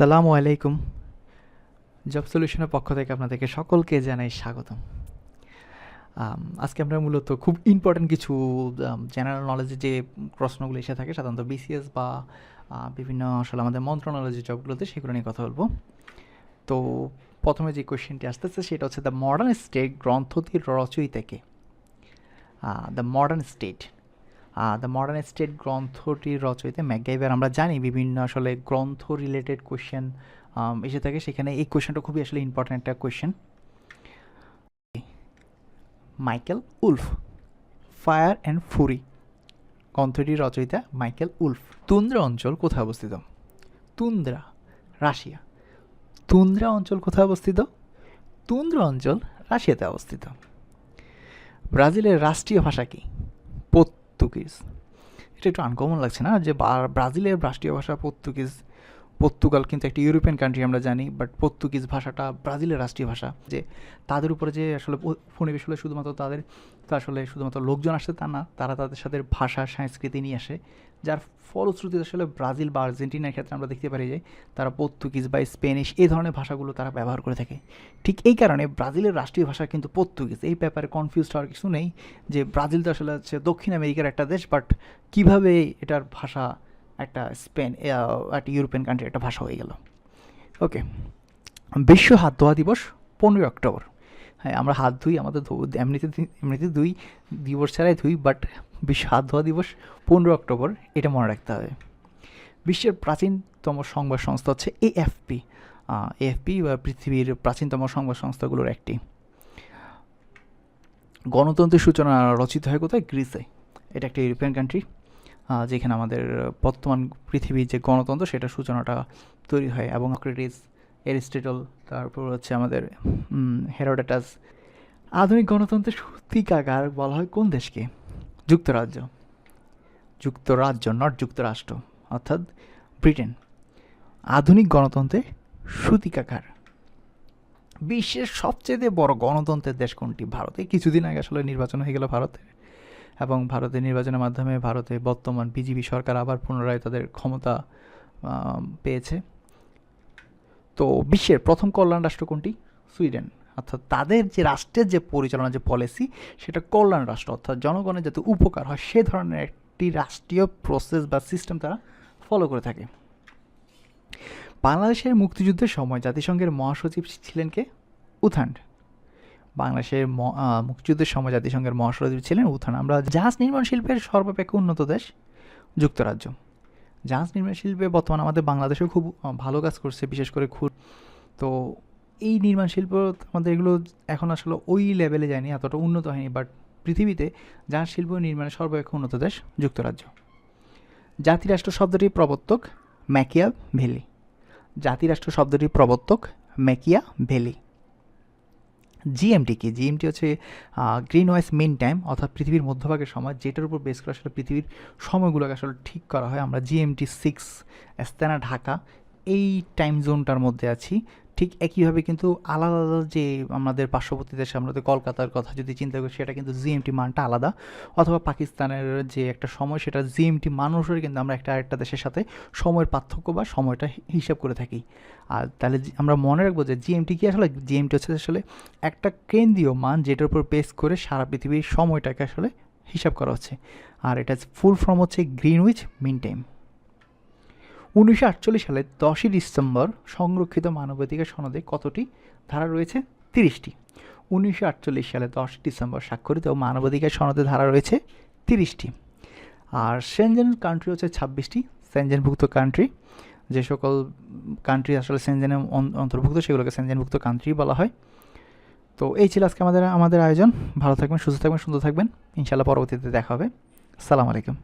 আসসালামু আলাইকুম। জব সলিউশনের পক্ষ থেকে আপনাদেরকে সকলকে জানাই স্বাগতম। আজকে আমরা মূলত খুব ইম্পর্ট্যান্ট কিছু জেনারেল নলেজে যে প্রশ্নগুলো এসে থাকে, সাধারণত বিসিএস বা বিভিন্ন আসলে আমাদের মন্ত্রণালয়ের জবগুলোতে সেগুলো নিয়ে কথা বলব। তো প্রথমে যে কোয়েশ্চেনটি আসতেছে, সেটা হচ্ছে দ্য মডার্ন স্টেট গ্রন্থটির রচয়িতাকে the modern state the modern state গ্রন্থটির রচয়িতা ম্যাকগাইভার আমরা জানি বিভিন্ন আসলে গ্রন্থ রিলেটেড কোয়েশ্চেন এসে থাকে। সেখানে এই কোয়েশ্চেনটা খুবই আসলে ইম্পর্ট্যান্ট একটা question Michael Wolff, fire and fury. গ্রন্থটির রচয়িতা মাইকেল উলফ। তুন্দ্রা অঞ্চল কোথায় অবস্থিত? Tundra, Russia. তুন্দ্রা অঞ্চল কোথায় অবস্থিত? তুন্দ্রা অঞ্চল রাশিয়াতে অবস্থিত। ব্রাজিলের রাষ্ট্রীয় ভাষা কি? পর্তুগিজ এটা একটু আনকমন লাগছে না যে ব্রাজিলের রাষ্ট্রীয় ভাষা পর্তুগিজ পর্তুগাল কিন্তু একটি ইউরোপিয়ান কান্ট্রি আমরা জানি বাট পর্তুগিজ ভাষাটা ব্রাজিলের রাষ্ট্রীয় ভাষা। যে তাদের উপরে যে আসলে উপনিবেশ হলে শুধুমাত্র তাদের তো আসলে শুধুমাত্র লোকজন আসে তা না, তারা তাদের সাথে ভাষা, সংস্কৃতি নিয়ে আসে। যার ফলশ্রুতিতে আসলে ব্রাজিল বা আর্জেন্টিনার ক্ষেত্রে আমরা দেখতে পারি যে, তারা পর্তুগিজ বা স্পেনিশ এই ধরনের ভাষাগুলো তারা ব্যবহার করে থাকে। ঠিক এই কারণে ব্রাজিলের রাষ্ট্রীয় ভাষা কিন্তু পর্তুগিজ। এই ব্যাপারে কনফিউজ হওয়ার কিছু নেই যে ব্রাজিল তো আসলে হচ্ছে দক্ষিণ আমেরিকার একটা দেশ বাট কীভাবে এটার ভাষা একটা স্পেন একটা ইউরোপিয়ান কান্ট্রি একটা ভাষা হয়ে গেল। ওকে বিশ্ব হাত ধোয়া দিবস, পনেরোই অক্টোবর। হ্যাঁ আমরা হাত ধুই, আমাদের এমনিতে এমনিতে দুই দিবস ছাড়াই ধুই বাট বিশ্ব হাত ধোয়া দিবস পনেরো অক্টোবর, এটা মনে রাখতে হবে। বিশ্বের প্রাচীনতম সংবাদ সংস্থা হচ্ছে এএফপি। এএফপি বা পৃথিবীর প্রাচীনতম সংবাদ সংস্থাগুলোর একটি। গণতন্ত্রের সূচনা রচিত হয় কোথায়? গ্রিসে। এটা একটা ইউরোপিয়ান কান্ট্রি যেখানে আমাদের বর্তমান পৃথিবীর যে গণতন্ত্র, সেটা সূচনাটা তৈরি হয় এবং সক্রেটিস এরিস্টেটল তারপর হচ্ছে আমাদের হেরোডাটাস। আধুনিক গণতন্ত্রের সূতিকাগার বলা হয় কোন দেশকে? যুক্তরাজ্য। যুক্তরাজ্য নট যুক্তরাষ্ট্র, অর্থাৎ ব্রিটেন। আধুনিক গণতন্ত্রের সূতিকাগার। বিশ্বের সবচেয়ে বড় গণতন্ত্রের দেশ কোনটি? ভারতে। কিছুদিন আগে আসলে নির্বাচন হয়ে গেল ভারতে। এবং ভারতের নির্বাচনের মাধ্যমে ভারতে বর্তমান বিজেপি সরকার আবার পুনরায় তাদের ক্ষমতা পেয়েছে। তো বিশ্বের প্রথম কল্যাণ রাষ্ট্র কোনটি? সুইডেন। অর্থাৎ তাদের যে রাষ্ট্রের যে পরিচালনা যে পলিসি সেটা কল্যাণ রাষ্ট্র। অর্থাৎ জনগণের যাতে উপকার হয়, সে ধরনের একটি রাষ্ট্রীয় প্রসেস বা সিস্টেম তারা ফলো করে থাকে। বাংলাদেশের মুক্তিযুদ্ধের সময় জাতিসংঘের মহাসচিব ছিলেন কে? উথান্ড। বাংলাদেশের মুক্তিযুদ্ধের সময় জাতিসংঘের মহাসচিব ছিলেন উত্থান আমরা জাহাজ নির্মাণ শিল্পের সর্বাপেক্ষা উন্নত দেশ, যুক্তরাজ্য। জাহাজ নির্মাণ শিল্পে বর্তমানে আমাদের বাংলাদেশেও খুব ভালো কাজ করছে, বিশেষ করে খুব তো এই নির্মাণ শিল্প আমাদের এগুলো এখন আসলে ওই লেভেলে যায়নি, এতটা উন্নত হয়নি বাট পৃথিবীতে জাহাজ শিল্প নির্মাণের সর্বাপেক্ষা উন্নত দেশ যুক্তরাজ্য। জাতিরাষ্ট্র শব্দটির প্রবর্তক ম্যাকিয়া ভেলি জাতিরাষ্ট্র শব্দটির প্রবর্তক ম্যাকিয়া ভেলি জিএমটি কি? জিএমটি হচ্ছে গ্রিন ওয়াইস মেন টাইম অর্থাৎ পৃথিবীর মধ্যভাগের সময়, যেটার উপর বেস করে আসলে পৃথিবীর সময়গুলোকে আসলে ঠিক করা হয়। আমরা জিএমটি সিক্স এস্তানা ঢাকা এই টাইম জোনটার মধ্যে আছি। ঠিক একইভাবে কিন্তু আলাদা আলাদা যে আমাদের পার্শ্ববর্তী দেশে আমাদের কলকাতার কথা যদি চিন্তা করি, সেটা কিন্তু জিএমটি মানটা আলাদা। অথবা পাকিস্তানের যে একটা সময়, সেটা জিএমটি মান অনুসারে কিন্তু আমরা একটা আরেকটা দেশের সাথে সময়ের পার্থক্য বা সময়টা হিসাব করে থাকি। আর তাহলে আমরা মনে রাখব যে জিএমটি কি আসলে? জিএমটি হচ্ছে আসলে একটা কেন্দ্রীয় মান যেটার উপর বেস করে সারা পৃথিবীর সময়টাকে আসলে হিসাব করা হচ্ছে। আর এটা ফুল ফর্ম হচ্ছে গ্রিনউইচ মিন টাইম উনিশশো আটচল্লিশ সালে দশই ডিসেম্বর সংরক্ষিত মানবাধিকার সনদে কতটি ধারা রয়েছে? তিরিশটি। উনিশশো আটচল্লিশ সালে দশ ডিসেম্বর স্বাক্ষরিত মানবাধিকার সনদে ধারা রয়েছে তিরিশটি। আর সেনজেন কান্ট্রি হচ্ছে ছাব্বিশটি সেনজেনভুক্ত কান্ট্রি যে সকল কান্ট্রি আসলে সেনজেনে অন্তর্ভুক্ত, সেগুলোকে সেনজেনভুক্ত কান্ট্রি বলা হয়। তো এই ছিল আজকে আমাদের আমাদের আয়োজন। ভালো থাকবেন, সুস্থ থাকবেন, সুন্দর থাকবেন। ইনশাল্লাহ পরবর্তীতে দেখা হবে। সালাম আলাইকুম।